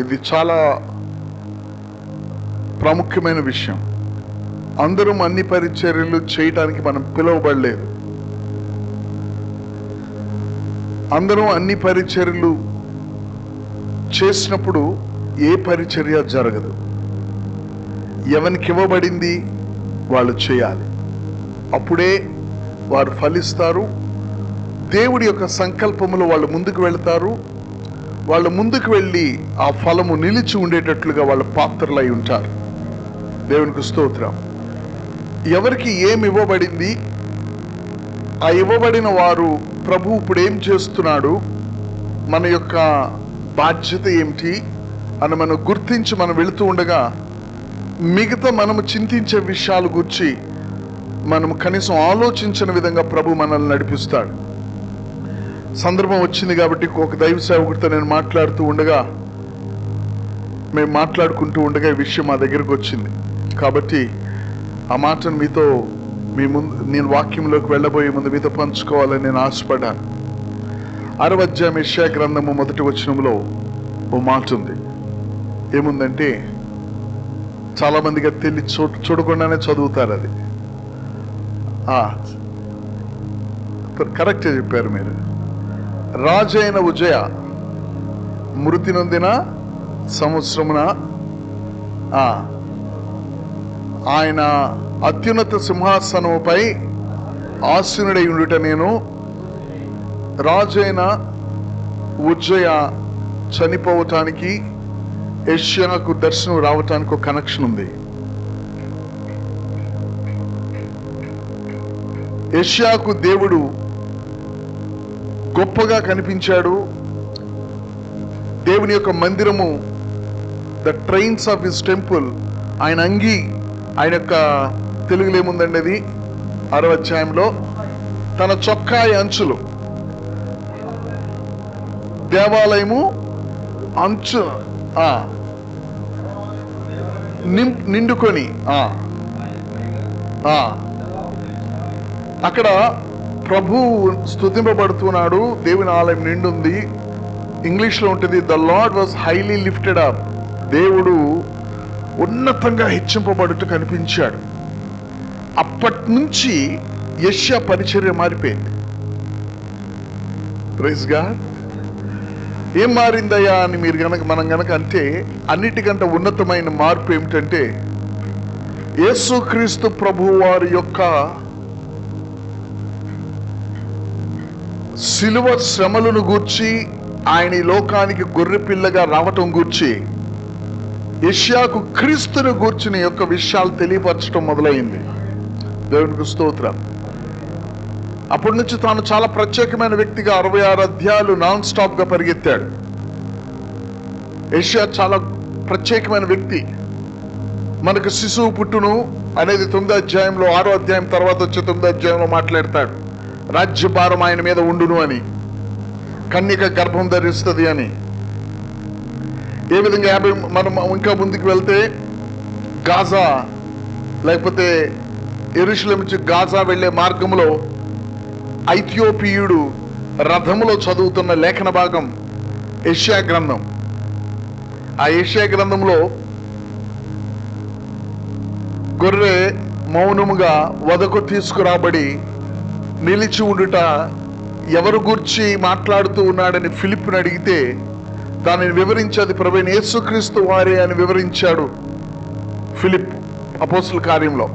ఇది చాలా ప్రాముఖ్యమైన విషయం. అందరం అన్ని పరిచర్యలు చేయటానికి మనం పిలువబడలేదు. అందరం అన్ని పరిచర్యలు చేసినప్పుడు ఏ పరిచర్య జరగదు. ఎవరికి ఇవ్వబడింది వాళ్ళు చేయాలి. అప్పుడే వారు ఫలిస్తారు. దేవుడి యొక్క సంకల్పములో వాళ్ళు ముందుకు వెళ్తారు. వాళ్ళు ముందుకు వెళ్ళి ఆ ఫలము నిలిచి ఉండేటట్లుగా వాళ్ళ పాత్రలై ఉంటారు. దేవునికి స్తోత్రం. ఎవరికి ఏమి ఇవ్వబడింది? ఆ ఇవ్వబడిన వారు ప్రభు ఇప్పుడు ఏం చేస్తున్నాడు? మన యొక్క బాధ్యత ఏమిటి? అని మనం గుర్తించి మనం వెళుతూ ఉండగా మిగతా మనము చింతించే విషయాలు గురించి మనం కనీసం ఆలోచించిన విధంగా ప్రభు మనల్ని నడిపిస్తాడు. సందర్భం వచ్చింది కాబట్టి ఒక దైవ సేవకుడితో నేను మాట్లాడుతూ ఉండగా మేము మాట్లాడుకుంటూ ఉండగా ఈ విషయం మా దగ్గరకు వచ్చింది. కాబట్టి ఆ మాటను మీతో మీ ముందు నేను వాక్యంలోకి వెళ్ళబోయే ముందు మీతో పంచుకోవాలని నేను ఆశపడ్డాను. అరవ ఇషా గ్రంథము మొదటి వచనంలో ఓ మాట ఉంది. ఏముందంటే చాలామందిగా తెలియ చూ చూడకుండానే చదువుతారు అది. ఆ, కరెక్టే చెప్పారు మీరు. రాజైన ఉజయ మృతి నొందిన సంవత్సరమున ఆయన అత్యున్నత సింహాసనముపై ఆసీనుడై ఉండుట నేను రాజైన ఉజ్జయ చనిపోవటానికి ఏషియాకు దర్శనం రావటానికి ఒక కనెక్షన్ ఉంది. ఏషియాకు దేవుడు గొప్పగా కనిపించాడు దేవుని యొక్క మందిరము the trains of his temple ఆయన అంగి ఆయన యొక్క తెలుగులో ఏముందండి అది అరవ అధ్యాయంలో తన చొక్కాయి అంచులు దేవాలయము అంచు నిం- నిండుకొని ఆ. అక్కడ ప్రభు స్తుతింపబడుతున్నాడు. దేవుని ఆలయం నిండుంది. ఇంగ్లీష్లో ఉంటుంది the Lord was highly lifted up దేవుడు ఉన్నతంగా హెచ్చింపబడుతూ కనిపించాడు. అప్పటి నుంచి యష్యా పరిచర్య మారిపోయింది. ప్రైజ్గా ఏం మారిందయ్యా అని మీరు గనక మనం గనక అంటే అన్నిటికంటే ఉన్నతమైన మార్పు ఏమిటంటే యేసుక్రీస్తు ప్రభు వారి యొక్క శిలువ శ్రమలను గూర్చి ఆయన ఈ లోకానికి గొర్రెపిల్లగా రావటం గూర్చి యష్యాకు క్రీస్తుని గూర్చిన యొక్క విషయాలు తెలియపరచడం మొదలైంది. దేవునికి స్తోత్రం. అప్పటి నుంచి తాను చాలా ప్రత్యేకమైన వ్యక్తిగా అరవై ఆరు అధ్యాయాలు నాన్ స్టాప్గా పరిగెత్తాడు. ఏషియా చాలా ప్రత్యేకమైన వ్యక్తి. మనకు శిశువు పుట్టును అనేది తొమ్మిదో అధ్యాయంలో ఆరో అధ్యాయం తర్వాత వచ్చే తొమ్మిదో అధ్యాయంలో మాట్లాడతాడు. రాజ్యభారం ఆయన మీద ఉండును అని. కన్యక గర్భం ధరిస్తుంది అని. ఏ విధంగా యాభై మనం ఇంకా ముందుకు వెళ్తే గాజా లేకపోతే ఎరుషులం నుంచి గాజా వెళ్ళే మార్గంలో ఐథియోపియుడు రథములో చదువుతున్న లేఖన భాగం ఏషియా గ్రంథం. ఆ ఏషియా గ్రంథంలో గొర్రె మౌనముగా వదకు తీసుకురాబడి నిలిచి ఉండుట ఎవరు గూర్చి మాట్లాడుతూ ఉన్నాడని ఫిలిప్ని అడిగితే దానిని వివరించేది ప్రవీణ్ యేసుక్రీస్తు వారే అని వివరించాడు ఫిలిప్ అపోసుల కార్యంలో.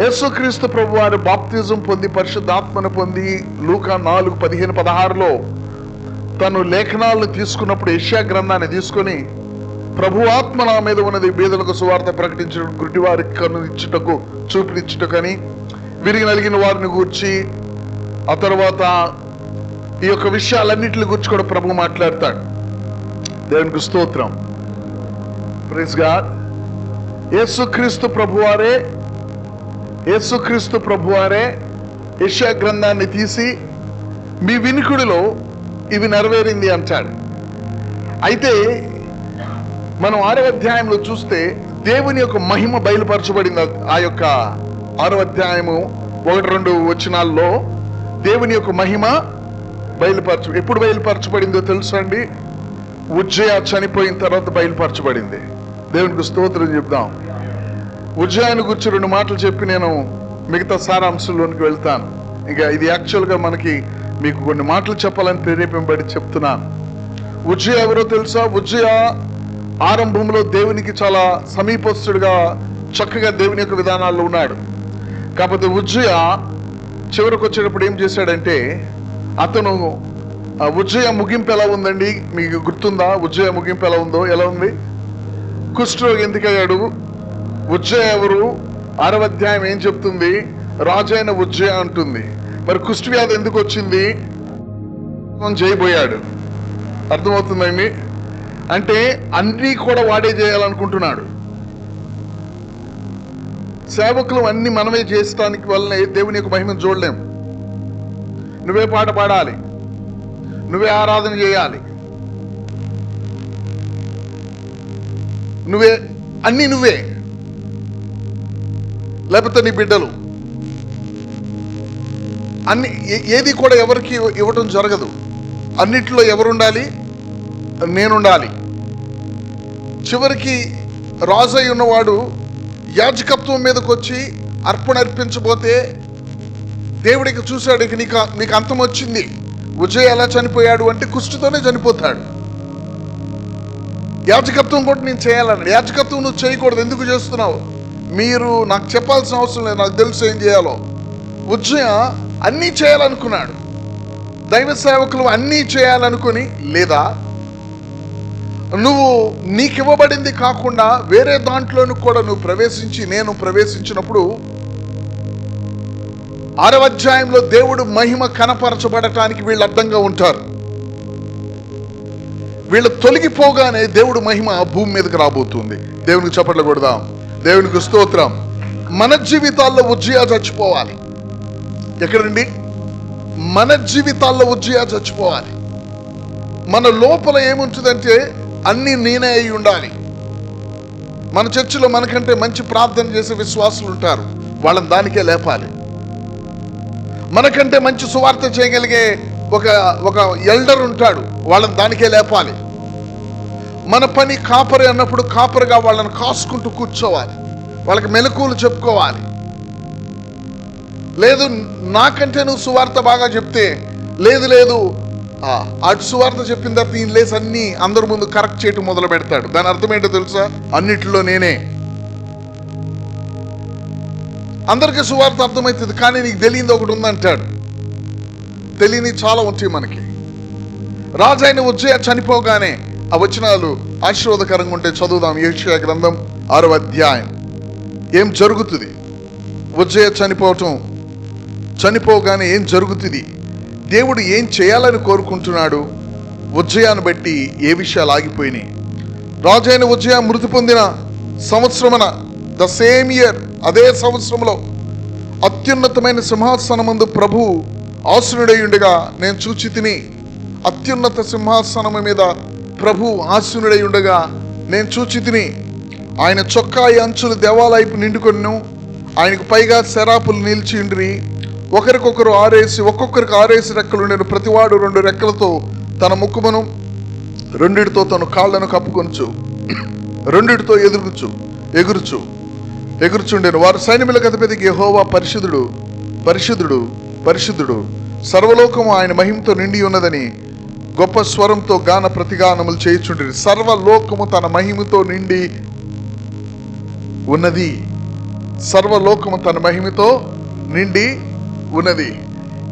యేసుక్రీస్తు ప్రభు వారు బాప్తిజం పొంది పరిశుద్ధాత్మను పొంది లూకా నాలుగు పదిహేను పదహారులో తను లేఖనాలను తీసుకున్నప్పుడు యెషయా గ్రంథాన్ని తీసుకొని ప్రభు ఆత్మ నా మీద ఉన్నది బీదలకు సువార్త ప్రకటించడం గుడ్డివారికి కనుచ్చుటకు కన్ను చూపునిచ్చుటకని విరిగి నలిగిన వారిని గూర్చి ఆ తర్వాత ఈ యొక్క విషయాలన్నింటిని గురించి కూడా ప్రభు మాట్లాడతాడు. దేవునికి స్తోత్రం. ప్రైజ్ గాడ్ యేసుక్రీస్తు ప్రభువారే యేసుక్రీస్తు ప్రభువారే యశా గ్రంథాన్ని తీసి మీ వినికుడిలో ఇవి నెరవేరింది అంటాడు. అయితే మనం ఆరో అధ్యాయంలో చూస్తే దేవుని యొక్క మహిమ బయలుపరచబడింది ఆ యొక్క ఆరో అధ్యాయము ఒకటి రెండు వచనాల్లో దేవుని యొక్క మహిమ బయలుపరచు ఎప్పుడు బయలుపరచబడిందో తెలుసా అండి? ఉజ్జయ చనిపోయిన తర్వాత బయలుపరచబడింది. దేవునికి స్తోత్రం చెప్దాం. ఉజ్జయాన్ని గురించి రెండు మాటలు చెప్పి నేను మిగతా సారాంశంలోనికి వెళ్తాను. ఇంకా ఇది యాక్చువల్గా మనకి మీకు కొన్ని మాటలు చెప్పాలని ప్రేరేపింపబడి చెప్తున్నాను. ఉజ్జయ ఎవరో తెలుసా? ఉజ్జయ ఆరంభంలో దేవునికి చాలా సమీపస్తుడిగా చక్కగా దేవుని యొక్క విధానాల్లో ఉన్నాడు. కాకపోతే ఉజ్జయ చివరికి వచ్చేటప్పుడు ఏం చేశాడంటే అతను ఆ ఉజ్జయ ముగింపు ఎలా ఉందండి? మీకు గుర్తుందా? ఉజ్జయ ముగింపు ఎలా ఉందో? ఎలా ఉంది? కుష్ఠరోగి ఎందుకయ్యాడు? ఉజ్జయ ఎవరు? ఆరవ అధ్యాయం ఏం చెప్తుంది? రాజైన ఉజ్జయ అంటుంది. మరి కుష్ఠ వ్యాధి ఎందుకు వచ్చింది చేయబోయాడు. అర్థమవుతుందండి? అంటే అన్నీ కూడా వాడే చేయాలనుకుంటున్నాడు. సేవకులు అన్ని మనమే చేసడానికి వల్లనే దేవుని యొక్క మహిమను చూడలేము. నువ్వే పాట పాడాలి. నువ్వే ఆరాధన చేయాలి. నువ్వే అన్ని నువ్వే. లేకపోతే నీ బిడ్డలు. అన్ని ఏ- ఏది కూడా ఎవరికి ఇవ్వటం జరగదు. అన్నిట్లో ఎవరుండాలి? నేనుండాలి. చివరికి రాజు అయి ఉన్నవాడు యాజకత్వం మీదకి వచ్చి అర్పణ అర్పించబోతే దేవుడికి చూశాడు ఇక నీకు నీకు అంతం వచ్చింది. విజయ్ ఎలా చనిపోయాడు అంటే కుష్టితోనే చనిపోతాడు. యాజకత్వం కూడా నేను చేయాలన్నాడు. యాజకత్వం నువ్వు చేయకూడదు ఎందుకు చేస్తున్నావు? మీరు నాకు చెప్పాల్సిన అవసరం లేదు నాకు తెలుసు ఏం చేయాలో. ఉజ్జయ అన్నీ చేయాలనుకున్నాడు. దైవ సేవకులు అన్నీ చేయాలనుకుని లేదా నువ్వు నీకివ్వబడింది కాకుండా వేరే దాంట్లోనూ కూడా నువ్వు ప్రవేశించి నేను ప్రవేశించినప్పుడు ఆరవ అధ్యాయంలో దేవుడు మహిమ కనపరచబడటానికి వీళ్ళు అడ్డంగా ఉంటారు. వీళ్ళు తొలగిపోగానే దేవుడు మహిమ భూమి మీదకి రాబోతుంది. దేవునికి చప్పట్లు కొడదాం. దేవునికి స్తోత్రం. మన జీవితాల్లో ఉజ్జయా చచ్చిపోవాలి. ఎక్కడండి మన జీవితాల్లో ఉజ్జయా చచ్చిపోవాలి. మన లోపల ఏముంటుందంటే అన్నీ నేనే అయి ఉండాలి. మన చర్చిలో మనకంటే మంచి ప్రార్థన చేసే విశ్వాసులు ఉంటారు. వాళ్ళని దానికే లేపాలి. మనకంటే మంచి సువార్త చేయగలిగే ఒక ఒక ఎల్డర్ ఉంటాడు. వాళ్ళని దానికే లేపాలి. మన పని కాపరి అన్నప్పుడు కాపరిగా వాళ్ళని కాసుకుంటూ కూర్చోవాలి. వాళ్ళకి మెలకువలు చెప్పుకోవాలి. లేదు నాకంటే నువ్వు సువార్త బాగా చెప్తే లేదు లేదు అటు సువార్త చెప్పిన తర్వాత ఈయన లేసి అన్ని అందరి ముందు కరెక్ట్ చేయటం మొదలు పెడతాడు. దాని అర్థం ఏంటో తెలుసా? అన్నిటిలో నేనే. అందరికీ సువార్త అర్థమవుతుంది కానీ నీకు తెలియంది ఒకటి ఉందంటాడు. తెలియని చాలా ఉంటాయి మనకి. రాజైన ఉజ్జయ చనిపోగానే ఆ వచనాలు ఆశీర్వాదకరంగా ఉంటే చదువుదాం. ఏషియా గ్రంథం ఆరో అధ్యాయం. ఏం జరుగుతుంది? ఉజ్జయ చనిపోవటం చనిపోగానే ఏం జరుగుతుంది? దేవుడు ఏం చేయాలని కోరుకుంటున్నాడు? ఉజ్జయాన్ని బట్టి ఏ విషయాలు ఆగిపోయినాయి? రాజైన ఉజ్జయ మృతి పొందిన సంవత్సరమున ద సేమ్ ఇయర్ అదే సంవత్సరంలో అత్యున్నతమైన సింహాసనమందు ప్రభు ఆసునుడై ఉండగా నేను చూచి తిని అత్యున్నత సింహాసనము మీద ప్రభు ఆసునుడై ఉండగా నేను చూచి తిని ఆయన చొక్కాయి అంచులు దేవాలయపు నిండుకొను ఆయనకు పైగా శరాపులు నిలిచి ఉండ్రి ఒకరికొకరు ఆరేసి ఒక్కొక్కరికి ఆరేసి రెక్కలు నేను ప్రతివాడు రెండు రెక్కలతో తన ముక్కుమను రెండిటితో తన కాళ్ళను కప్పుకొనుచు రెండిటితో ఎదురుచు ఎగురుచు ఎగురుచుండెను. వారు సైన్యములకు అధిపతికి హోవా పరిశుద్ధుడు పరిశుద్ధుడు పరిశుద్ధుడు. సర్వలోకము ఆయన మహిమతో నిండి ఉన్నదని గొప్ప స్వరంతో గాన ప్రతిగానములు చేయుచుండేది సర్వలోకము తన మహిమతో నిండి ఉన్నది. సర్వలోకము తన మహిమతో నిండి ఉన్నది.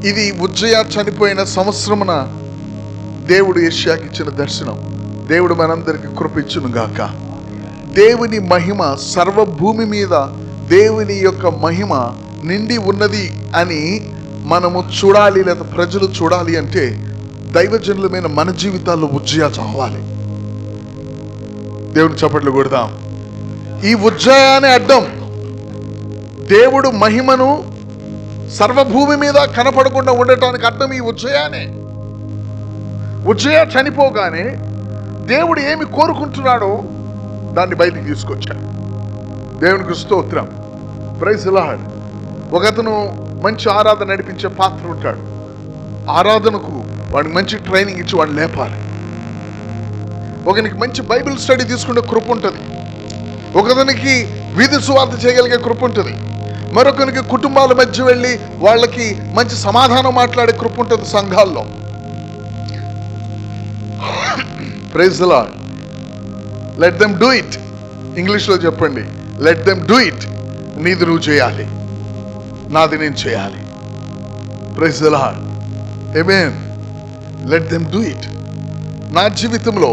ఇది ఉజ్జయ చనిపోయిన సంవత్సరమున దేవుడు ఏషియాకి ఇచ్చిన దర్శనం. దేవుడు మనందరికి కృపించును గాక. దేవుని మహిమ సర్వభూమి మీద దేవుని యొక్క మహిమ నిండి ఉన్నది అని మనము చూడాలి లేదా ప్రజలు చూడాలి అంటే దైవజనులమైన మన జీవితాల్లో ఉజ్జయ చావాలి. దేవుని చప్పట్లు కొడదాం. ఈ ఉజ్జయానే అడ్డం దేవుడు మహిమను సర్వభూమి మీద కనపడకుండా ఉండటానికి అర్థం ఈ ఉజ్జయానే. ఉజ్జయ చనిపోగానే దేవుడు ఏమి కోరుకుంటున్నాడో దాన్ని బయటికి తీసుకొచ్చాడు. దేవునికి స్తోత్రం. ప్రైజ్ లార్డ్ ఒకతను మంచి ఆరాధన నడిపించే పాత్ర ఉంటాడు. ఆరాధనకు వాడికి మంచి ట్రైనింగ్ ఇచ్చి వాడిని లేపాలి. ఒకనికి మంచి బైబిల్ స్టడీ తీసుకునే కృప ఉంటుంది. ఒకదానికి వీధి సువార్త చేయగలిగే కృప ఉంటుంది. మరొకరికి కుటుంబాల మధ్య వెళ్ళి వాళ్ళకి మంచి సమాధానం మాట్లాడే కృప ఉంటుంది సంఘాల్లో. Praise Lord let them do it ఇంగ్లీష్లో చెప్పండి. లెట్ దెమ్ డూ ఇట్ నీది నువ్వు చేయాలి. నాది నేను చేయాలి. Praise Lord amen let them do it నా జీవితంలో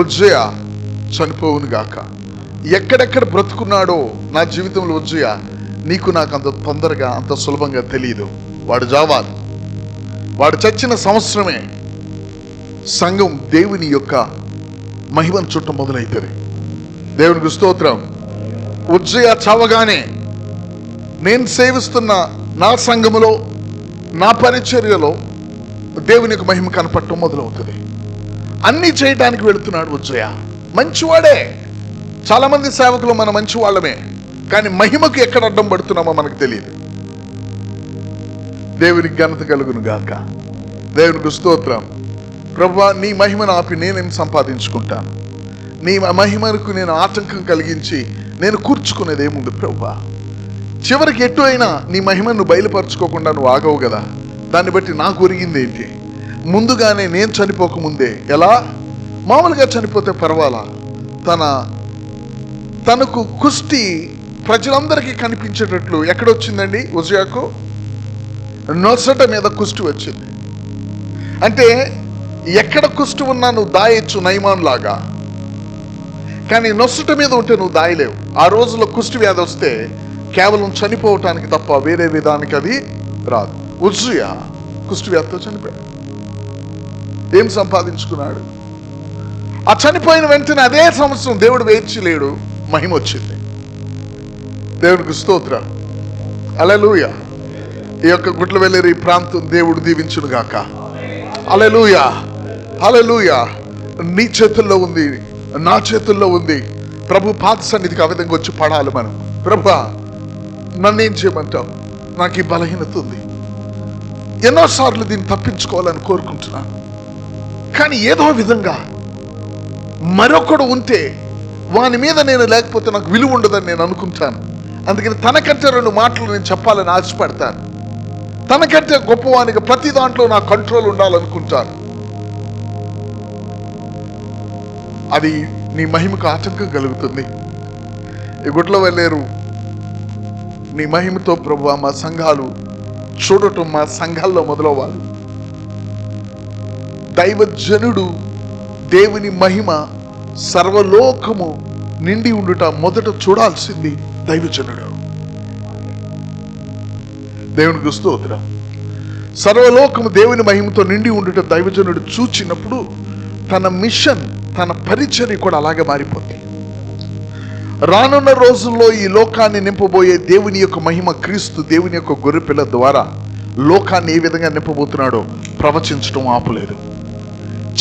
ఉజ్జయ చనిపోవును గాక. ఎక్కడెక్కడ బ్రతుకున్నాడో నా జీవితంలో ఉజ్జయ నీకు నాకు అంత తొందరగా అంత సులభంగా తెలియదు వాడు జావాలి వాడు చచ్చిన సంవత్సరమే సంఘం దేవుని యొక్క మహిమను చుట్టం మొదలవుతుంది దేవునికి స్తోత్రం. ఉజ్జయ చావగానే నేను సేవిస్తున్న నా సంఘములో నా పరిచర్యలో దేవుని యొక్క మహిమ కనపడటం మొదలవుతుంది. అన్ని చేయడానికి వెళుతున్నాడు ఉజ్జయ. మంచివాడే. చాలా మంది సేవకులు మన మంచి వాళ్ళమే కానీ మహిమకు ఎక్కడ అడ్డం పడుతున్నామో మనకు తెలియదు. దేవునికి ఘనత కలుగును గాక. దేవునికి స్తోత్రం. ప్రభా నీ మహిమను ఆపి నేనేం సంపాదించుకుంటాను? నీ మహిమకు నేను ఆటంకం కలిగించి నేను కూర్చుకునేది ఏముంది ప్రభా? చివరికి ఎటు అయినా నీ మహిమను బయలుపరచుకోకుండా నువ్వు ఆగవు కదా? దాన్ని బట్టి నాకు ఒరిగింది ఏంటి? ముందుగానే నేను చనిపోకముందే ఎలా? మామూలుగా చనిపోతే పర్వాలా? తన తనకు కుష్టి ప్రజలందరికీ కనిపించేటట్లు ఎక్కడొచ్చిందండి? ఉజయాకు? నొసట మీద కుష్టి వచ్చింది. అంటే ఎక్కడ కుష్టి ఉన్నా నువ్వు దాయొచ్చు నయమాన్ లాగా. కానీ నొసట మీద ఉంటే నువ్వు దాయలేవు. ఆ రోజుల్లో కుష్టి వ్యాధి వస్తే కేవలం చనిపోవటానికి తప్ప వేరే విధానికి అది రాదు. ఉజ్జుయ కుష్టి వ్యాధితో చనిపోయాడు. ఏం సంపాదించుకున్నాడు? ఆ చనిపోయిన వెంటనే అదే సంవత్సరం దేవుడు వేర్చిలేడు మహిమ వచ్చింది. దేవునికి స్తోత్ర. అలెలుయ. ఈ యొక్క గుడ్ల వెళ్ళేరు ఈ ప్రాంతం దేవుడు దీవించును గాక. అలెలుయ. అలెలుయ. నీ చేతుల్లో ఉంది. నా చేతుల్లో ఉంది. ప్రభు పాత సన్నిధికి ఆ విధంగా వచ్చి పడాలి మనం. ప్రభు నన్ను ఏం చేయమంటావు? నాకు ఈ బలహీనత ఉంది. ఎన్నోసార్లు దీన్ని తప్పించుకోవాలని కోరుకుంటున్నాను కానీ ఏదో విధంగా మరొకడు ఉంటే వాని మీద నేను లేకపోతే నాకు విలువ ఉండదని నేను అనుకుంటాను. అందుకని తనకంటే రెండు మాటలు నేను చెప్పాలని ఆశపడతాను. తనకంటే గొప్పవానికి ప్రతి దాంట్లో నా కంట్రోల్ ఉండాలనుకుంటాను. అది నీ మహిమకు ఆటంకం కలుగుతుంది. ఈ గుడ్ల వెళ్ళేరు. నీ మహిమతో ప్రభు మా సంఘాలు చూడటం మా సంఘాల్లో మొదలవ్వాలి. దైవజనుడు దేవుని మహిమ సర్వలోకము నిండి ఉండుట మొదట చూడాల్సింది. దైవజనుడు. దేవునికి స్తోత్రం. సర్వలోకము దేవుని మహిమతో నిండి ఉండటం దైవజనుడు చూచినప్పుడు తన మిషన్ తన పరిచర్య కూడా అలాగే మారిపోతుంది. రానున్న రోజుల్లో ఈ లోకాన్ని నింపబోయే దేవుని యొక్క మహిమ క్రీస్తు దేవుని యొక్క గొర్రెపిల్ల ద్వారా లోకాన్ని ఏ విధంగా నింపబోతున్నాడో ప్రవచించడం ఆపలేదు.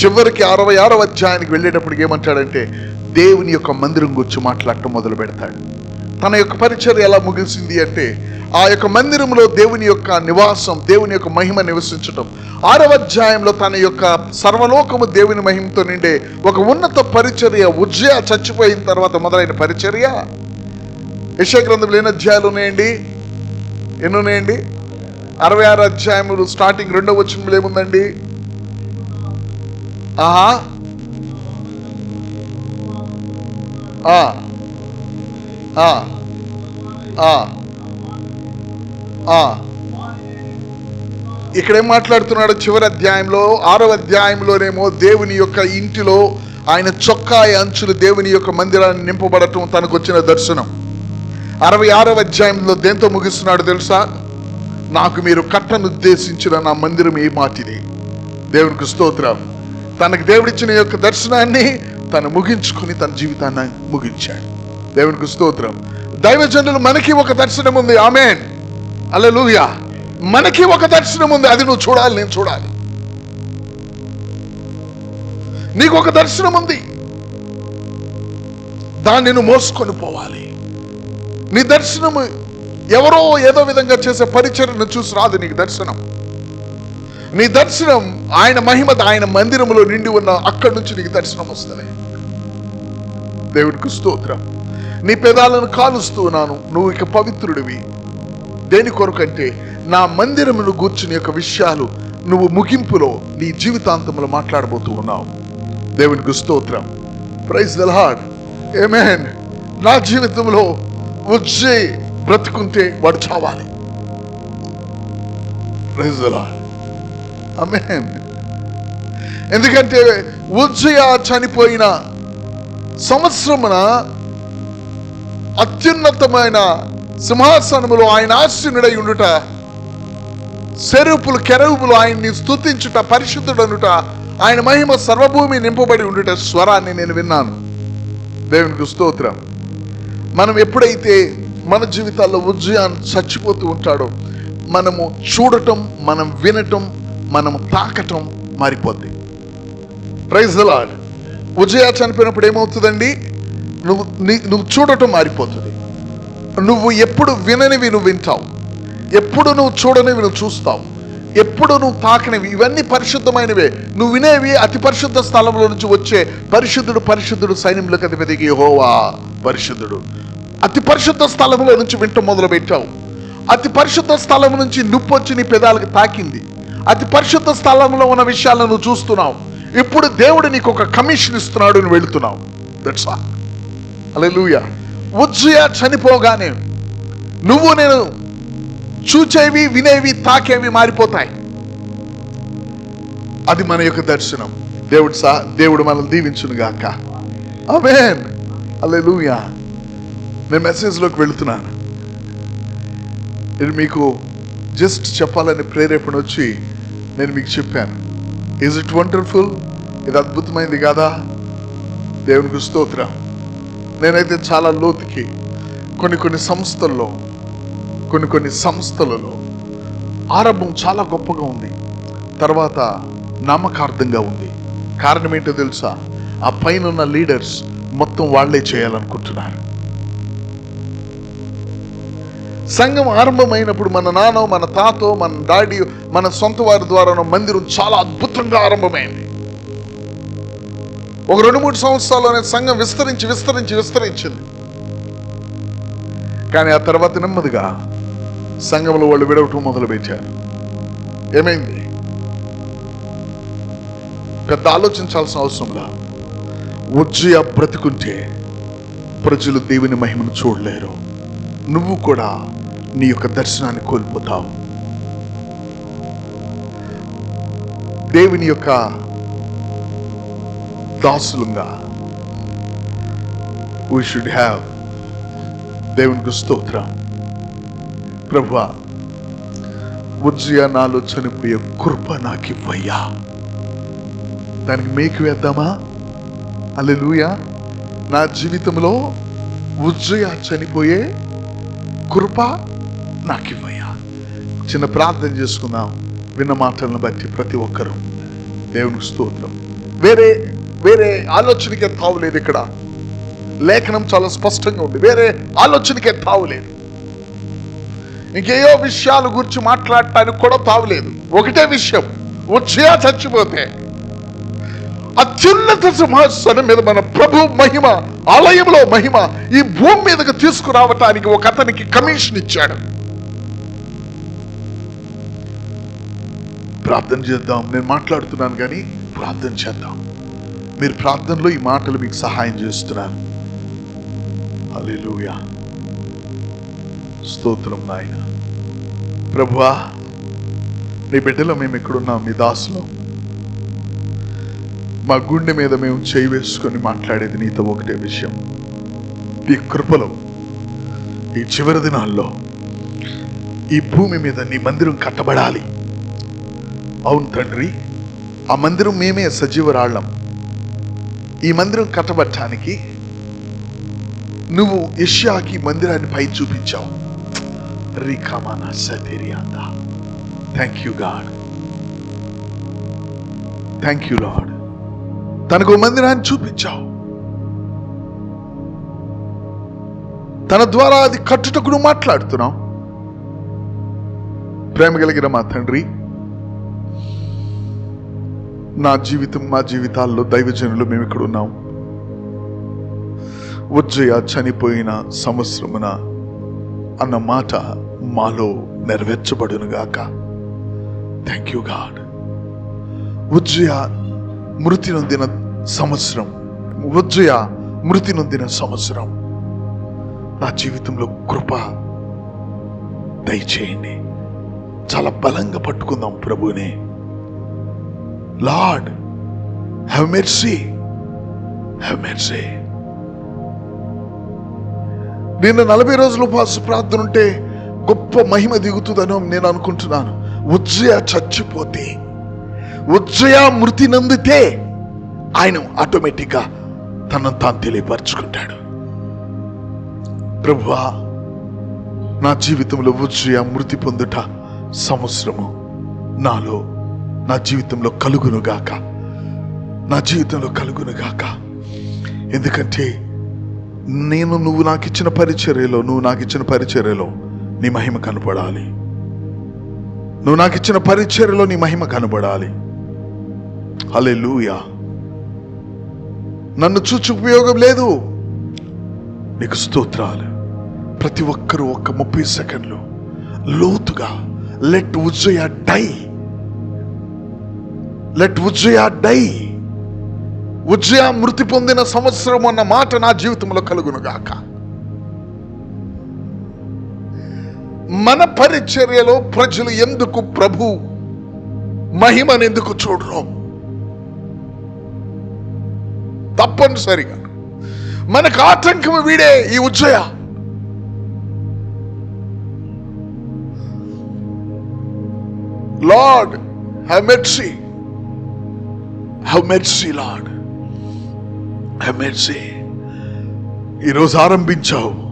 చివరికి అరవై ఆరవ అధ్యాయానికి వెళ్ళేటప్పుడు ఏమంటాడంటే దేవుని యొక్క మందిరం గురించి మాట్లాడటం మొదలు పెడతాడు తన యొక్క పరిచర్య ఎలా ముగిసింది అంటే ఆ యొక్క మందిరంలో దేవుని యొక్క నివాసం దేవుని యొక్క మహిమ నివసించటం. ఆరవ అధ్యాయంలో తన యొక్క సర్వలోకము దేవుని మహిమతో నిండే ఒక ఉన్నత పరిచర్య ఉజ్జయ చచ్చిపోయిన తర్వాత మొదలైన పరిచర్య. యశ ఎన్ని అధ్యాయాలు ఉన్నాయండి? ఎన్ని ఉన్నాయండి అరవై ఆరు అధ్యాయములు స్టార్టింగ్ రెండవ వచ్చినప్పుడు ఏముందండి? ఆహా. ఆ ఆ ఆ. మాట్లాడుతున్నాడు చివరి అధ్యాయంలో ఆరవ అధ్యాయంలోనేమో దేవుని యొక్క ఇంటిలో ఆయన చొక్కాయ అంచులు దేవుని యొక్క మందిరాన్ని నింపబడటం తనకు వచ్చిన దర్శనం. అరవై ఆరవ అధ్యాయంలో దేంతో ముగిస్తున్నాడు తెలుసా? నాకు మీరు కట్టను ఉద్దేశించిన నా మందిరం ఏ మాటిది? దేవునికి స్తోత్రం. తనకు దేవుడిచ్చిన యొక్క దర్శనాన్ని తను ముగించుకొని తన జీవితాన్ని ముగించాడు. దేవునికి స్తోత్రం. దైవజనులు మనకి ఒక దర్శనం ఉంది. ఆమెన్. అల్లెలూయా మనకి ఒక దర్శనం ఉంది. అది నువ్వు చూడాలి నేను చూడాలి. నీకు ఒక దర్శనం ఉంది. దాన్ని నువ్వు మోసుకొని పోవాలి. నీ దర్శనము ఎవరో ఏదో విధంగా చేసే పరిచయను చూసి రాదు నీకు దర్శనం. నీ దర్శనం ఆయన మహిమ ఆయన మందిరములో నిండి ఉన్న అక్కడి నుంచి నీకు దర్శనం వస్తుంది. దేవుడికి స్తోత్రం. నీ పెదాలను కాలుస్తూ ఉన్నాను. నువ్వు ఇక పవిత్రుడివి. దేని కొరకంటే నా మందిరమును గూర్చుని యొక్క విషయాలు నువ్వు ముగింపులో నీ జీవితాంతంలో మాట్లాడబోతూ ఉన్నావు. దేవునికి స్తోత్రం. ప్రైజ్ దల్హాడ్ ఏమేన్ నా జీవితంలో వచ్చే బ్రతుకుంటే వాడు చావాలి. ప్రైజ్ దల్హాడ్ అమేన్ ఎందుకంటే ఉజ్జయ చనిపోయిన సంవత్సరమున అత్యున్నతమైన సింహాసనములో ఆయన ఆశీనుడై ఉండుట సెరుపులు కెరవుపులు ఆయన్ని స్తుతించుట పరిశుద్ధుడనుట ఆయన మహిమ సర్వభూమి నింపబడి ఉండుట స్వరాన్ని నేను విన్నాను. దేవునికి స్తోత్రం. మనం ఎప్పుడైతే మన జీవితాల్లో ఉజ్జయాన్ చచ్చిపోతూ ఉంటాడో మనము చూడటం మనం వినటం మనం తాకటం మారిపోద్ది ప్రైజ్ లాడ్ ఉజయ చనిపోయినప్పుడు ఏమవుతుందండి? నువ్వు నీ- నువ్వు చూడటం మారిపోతుంది. నువ్వు ఎప్పుడు విననివి నువ్వు వింటావు. ఎప్పుడు నువ్వు చూడనివి నువ్వు చూస్తావు. ఎప్పుడు నువ్వు తాకనివి ఇవన్నీ పరిశుద్ధమైనవే. నువ్వు వినేవి అతి పరిశుద్ధ స్థలంలో నుంచి వచ్చే పరిశుద్ధుడు పరిశుద్ధుడు సైన్యములకు అధిపతికి హోవా పరిశుద్ధుడు. అతి పరిశుద్ధ స్థలంలో నుంచి వింట మొదలు పెట్టావు అతి పరిశుద్ధ స్థలం నుంచి నుప్పు వచ్చి నీ పెదాలకు తాకింది. అతి పరిశుద్ధ స్థలంలో ఉన్న విషయాలను నువ్వు చూస్తున్నావు. ఇప్పుడు దేవుడు నీకు ఒక కమిషన్ ఇస్తున్నాడు నువ్వు వెళుతున్నావు. దట్స్ ఆల్ అలెలుయ ఉజ్జయ చనిపోగానే నువ్వు నేను చూచేవి వినేవి తాకేవి మారిపోతాయి. అది మన యొక్క దర్శనం. దేవుడు సా దేవుడు మనల్ని దీవించును గాక. ఆమేన్. అలెలుయ నేను మెసేజ్లోకి వెళుతున్నాను. నేను మీకు జస్ట్ చెప్పాలనే ప్రేరేపణ వచ్చి నేను మీకు చెప్పాను. ఈజ్ ఇట్ వండర్ఫుల్ ఇది అద్భుతమైంది కదా? దేవునికి స్తోత్రం. నేనైతే చాలా లోతుకి కొన్ని కొన్ని సంస్థల్లో కొన్ని కొన్ని సంస్థలలో ఆరంభం చాలా గొప్పగా ఉంది. తర్వాత నామకార్థంగా ఉంది. కారణం ఏంటో తెలుసా? ఆ పైన ఉన్న లీడర్స్ మొత్తం వాళ్ళే చేయాలనుకుంటున్నారు. సంఘం ఆరంభమైనప్పుడు మన నాన్న మన తాతో మన డాడీ మన సొంత వారి ద్వారా మందిరం చాలా అద్భుతంగా ఆరంభమైంది. ఒక రెండు మూడు సంవత్సరాల్లోనే సంఘం విస్తరించి విస్తరించి విస్తరించింది. కానీ ఆ తర్వాత నెమ్మదిగా సంఘంలో వాళ్ళు విడవటం మొదలు పెట్టారు ఏమైంది? పెద్ద ఆలోచించాల్సిన అవసరంలా ఉజ్జయ బ్రతుకుంటే ప్రజలు దేవుని మహిమను చూడలేరు. నువ్వు కూడా నీ యొక్క దర్శనాన్ని కోల్పోతావు. దేవుని యొక్క దాసులుగా వీ షుడ్ హ్యావ్ దేవునికి స్తోత్రం. ప్రభు ఉజ్జయ నాలో చనిపోయే కృప నాకు ఇవ్వయ్యా దానికి మేకు వేద్దామా? అల్లెలుయా నా జీవితంలో ఉజ్జయ చనిపోయే కృప నాకు ఇవ్వయ్యా చిన్న ప్రార్థన చేసుకుందాం. విన్న మాటలను బట్టి ప్రతి ఒక్కరూ దేవునికి స్తోత్రం. వేరే వేరే ఆలోచనకే తావులేదు ఇక్కడ. లేఖనం చాలా స్పష్టంగా ఉంది. వేరే ఆలోచనకే తావులేదు ఇంకేయో విషయాల గురించి మాట్లాడటానికి కూడా తావులేదు ఒకటే విషయం వచ్చేయా చచ్చిపోతే? అత్యున్నత సింహాసనం మీద మన ప్రభు మహిమ ఆలయంలో మహిమ ఈ భూమి మీదకి తీసుకురావటానికి ఒక అతనికి కమిషన్ ఇచ్చాడు. ప్రార్థన చేద్దాం. నేను మాట్లాడుతున్నాను కానీ ప్రార్థన చేద్దాం. మీరు ప్రార్థనలో ఈ మాటలు మీకు సహాయం చేస్తున్నారు హల్లెలూయా. స్తోత్రం నాయన. ప్రభువా నీ బిడ్డలో మేము ఎక్కడున్నాం మీ దాసులో. మా గుండె మీద మేము చేయి వేసుకొని మాట్లాడేది నీతో ఒకటే విషయం. నీ కృపలో ఈ చివరి దినాల్లో ఈ భూమి మీద నీ మందిరం కట్టబడాలి. అవును తండ్రి ఆ మందిరం మేమే సజీవ రాళ్ళం ఈ మందిరం కట్టబట్టడానికి నువ్వు యష్యాకి మందిరాన్ని పై చూపించావు. రికామానా సతేరియాందా thank you God thank you Lord తనకు మందిరాన్ని చూపించావు. తన ద్వారా అది కట్టుటకు నువ్వు మాట్లాడుతున్నావు. ప్రేమ కలిగిన మా తండ్రి నా జీవితం మా జీవితాల్లో దైవజనులు మేము ఇక్కడ ఉన్నాం. ఉజ్జయ చనిపోయిన సంవత్సరమున అన్న మాట మాలో నెరవేర్చబడునుగాక. థ్యాంక్ యూ గాడ్ ఉజ్జయ మృతి నొందిన సంవత్సరం. ఉజ్జయ మృతి నొందిన సంవత్సరం. నా జీవితంలో కృప దయచేయండి. చాలా బలంగా పట్టుకుందాం ప్రభుని Lord have mercy have mercy నిన్న నలభై రోజులు ఉపవాస ప్రార్థన ఉంటే గొప్ప మహిమ దిగుతుందని నేను అనుకుంటున్నాను. ఉజ్జయ చచ్చిపోతే ఉజ్జయ మృతి నందితే ఆయన ఆటోమేటిక్గా తనను తాను తెలియపరచుకుంటాడు. ప్రభువా నా జీవితంలో ఉజ్జయ మృతి పొందుట సంవత్సరము నాలో నా జీవితంలో కలుగునుగాక. నా జీవితంలో కలుగునుగాక. ఎందుకంటే నేను నువ్వు నాకు ఇచ్చిన పరిచర్యలో నువ్వు నాకు ఇచ్చిన పరిచర్యలో నీ మహిమ కనపడాలి నువ్వు నాకు ఇచ్చిన పరిచర్యలో నీ మహిమ కనబడాలి. అలే లూయా నన్ను చూచి ఉపయోగం లేదు. నీకు స్తోత్రాలు. ప్రతి ఒక్కరూ ఒక్క ముప్పై సెకండ్లు లోతుగా లెట్ ఉజ్జయ డై లెట్ ఉజ్జయ డై ఉజ్జయ మృతి పొందిన సంవత్సరం అన్న మాట నా జీవితంలో కలుగును గాక మన పరిచర్యలో ప్రజలు ఎందుకు ప్రభు మహిమనెందుకు చూడరు తప్పనిసరిగా మనకు ఆటంకం వీడే ఈ ఉజ్జయ Lord have mercy have mercy Lord have mercy ఈరోజు ఆరంభించావు.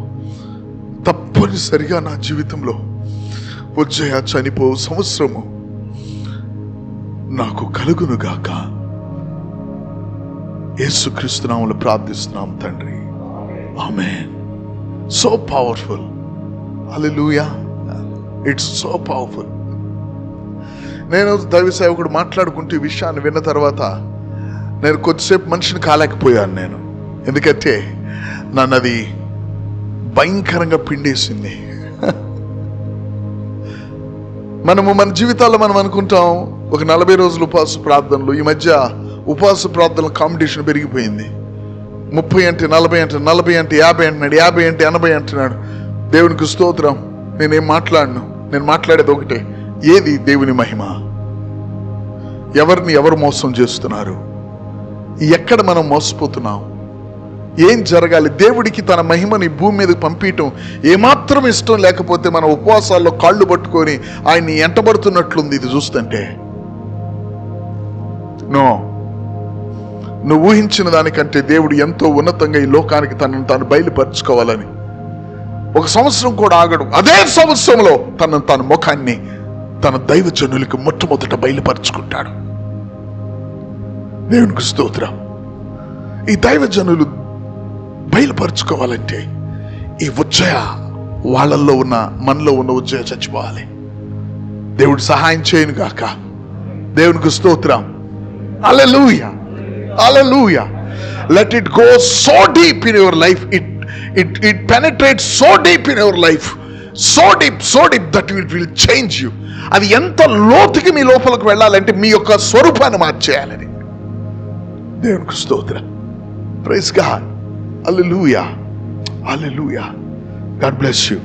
తప్పనిసరిగా నా జీవితంలో ఉజ్జయ చనిపో సంవత్సరము నాకు కలుగునుగాక యేసుక్రీస్తునాములు ప్రార్థిస్తున్నాం తండ్రి. ఆమె so powerful hallelujah it's so powerful నేను దైవ సేవకుడు మాట్లాడుకుంటూ ఈ విషయాన్ని విన్న తర్వాత నేను కొద్దిసేపు మనిషిని కాలేకపోయాను నేను. ఎందుకంటే నన్ను అది భయంకరంగా పిండేసింది. మనము మన జీవితాల్లో మనం అనుకుంటాం ఒక నలభై రోజులు ఉపవాస ప్రార్థనలు ఈ మధ్య ఉపవాస ప్రార్థనల కాంపిటీషన్ పెరిగిపోయింది. ముప్పై అంటే నలభై అంటే నలభై అంటే యాభై అంటున్నాడు యాభై అంటే ఎనభై అంటున్నాడు. దేవునికి స్తోత్రం నేనేం మాట్లాడను నేను మాట్లాడేది ఒకటే. ఏది దేవుని మహిమ? ఎవరిని ఎవరు మోసం చేస్తున్నారు? ఎక్కడ మనం మోసపోతున్నాం? ఏం జరగాలి? దేవుడికి తన మహిమని భూమి మీద పంపించటం ఏమాత్రం ఇష్టం లేకపోతే మన ఉపవాసాల్లో కాళ్ళు పట్టుకొని ఆయన్ని ఎంటబడుతున్నట్లుంది ఇది చూస్తుంటే. నో. నువ్వు ఊహించిన దానికంటే దేవుడు ఎంతో ఉన్నతంగా ఈ లోకానికి తనను తాను బయలుపరుచుకోవాలని. ఒక సంవత్సరం కూడా ఆగడు. అదే సంవత్సరంలో తనను తన ముఖాన్ని తన దైవజనులకు మొట్టమొదట బయలుపరుచుకుంటాడు. దేవునికి స్తోత్రం. ఈ దైవజనులు బయలుపరుచుకోవాలంటే ఈ ఉజ్జయ వాళ్ళల్లో ఉన్న మనలో ఉన్న ఉజ్జయ చచ్చిపోవాలి. దేవుడు సహాయం చేయను గాక. దేవునికి స్తోత్రం. Hallelujah hallelujah let it go so deep in your life it it it penetrate so deep in your life so deep so deep that will will change you అది ఎంత లోతుకి మీ లోపలికి వెళ్ళాలంటే మీ యొక్క స్వరూపాన్ని మార్చేయాలని దేవునికి స్తోత్ర. ప్రైజ్ గాడ్ అల్లు లూయా గాడ్ బ్లెస్ యూ